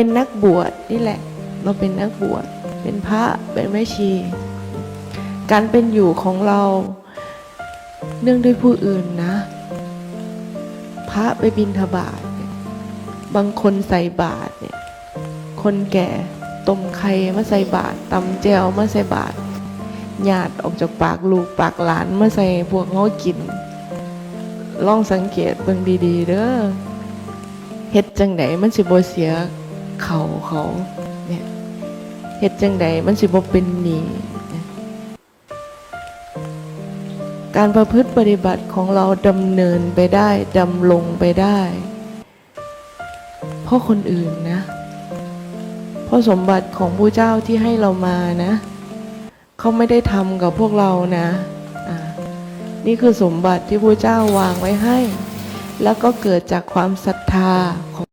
เป็นนักบวชนี่แหละ เราเป็นนักบวช เป็นพระ เป็นแม่ชี การเป็นอยู่ของเราเนื่องด้วยผู้อื่นนะ พระไปบินทบาทเนี่ยบางคนใส่บาตรเนี่ย คนแก่ต้มไข่มาใส่บาตรตำแจวมาใส่บาตรหยาดออกจากปากลูกปากหลานมาใส่พวกเขากิน ลองสังเกตเบิ่งดี ๆ เด้อเฮ็ดจังไดมันสิบ่เสีย เขาเขาเนี่ยเฮ็ดจังไดมันสิบ่เป็นหนี้เนี่ยการประพฤติปฏิบัติของเราดำเนินไปได้ดำลงไปได้ เพราะคนอื่นนะ เพราะสมบัติของผู้เจ้าที่ให้เรามานะ เขาไม่ได้ทำกับพวกเรานะนี่คือสมบัติที่พระเจ้าวางไว้ให้ แล้วก็เกิดจากความศรัทธาของ